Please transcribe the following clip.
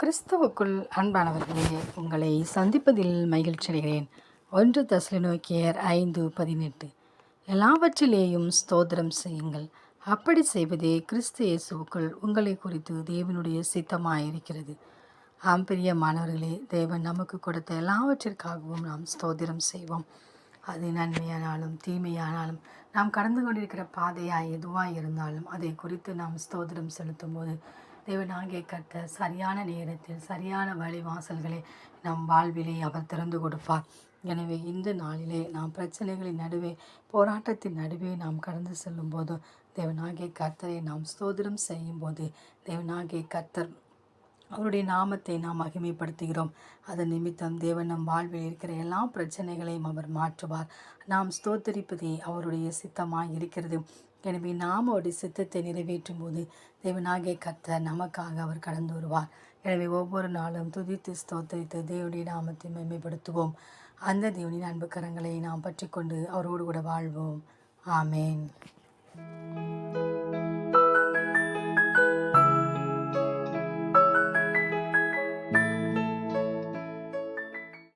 கிறிஸ்துவுக்குள் அன்பானவர்களே உங்களை சந்திப்பதில் மகிழ்ச்சி அடைகிறேன் ஒன்று தஸ்லினோக்கியர் ஐந்து பதினெட்டு. எல்லாவற்றிலேயும் ஸ்தோத்திரம் செய்யுங்கள். அப்படி செய்வதே கிறிஸ்து இயேசுவுக்குள் உங்களை குறித்து தேவனுடைய சித்தமாயிருக்கிறது. ஆம் பிரியமானவர்களே தேவன் நமக்கு கொடுத்த எல்லாவற்றிற்காகவும் நாம் ஸ்தோத்திரம் செய்வோம். அது நன்மையானாலும் தீமையானாலும் நாம் கடந்து கொண்டிருக்கிற பாதையாக எதுவாக இருந்தாலும் அதை குறித்து நாம் ஸ்தோத்திரம் செலுத்தும் போது தேவனாகிய கர்த்த சரியான நேரத்தில் சரியான வழிவாசல்களை நம் வாழ்விலே அவர் திறந்து கொடுப்பார். எனவே இந்த நாளிலே நாம் பிரச்சனைகளின் நடுவே போராட்டத்தின் நடுவே நாம் கடந்து செல்லும் போது தேவனாகிய கர்த்தரை நாம் ஸ்தோதிரம் செய்யும் போது தேவனாகிய கர்த்தர் அவருடைய நாமத்தை நாம் மகிமைப்படுத்துகிறோம். அதன் நிமித்தம் தேவன் நம் வாழ்வில் இருக்கிற எல்லா பிரச்சனைகளையும் அவர் மாற்றுவார். நாம் ஸ்தோத்தரிப்பதே அவருடைய சித்தமாக இருக்கிறது. எனவே நாம் அவருடைய சித்தத்தை நிறைவேற்றும் போது தேவனாகிய கர்த்தர் நமக்காக அவர் கடந்து வருவார். எனவே ஒவ்வொரு நாளும் துதித்து ஸ்தோத்தரித்து தேவனுடைய நாமத்தை மேம்படுத்துவோம் அந்த தேவனின் அன்பு கரங்களை நாம் பற்றி கொண்டு அவரோடு கூட வாழ்வோம். ஆமேன்.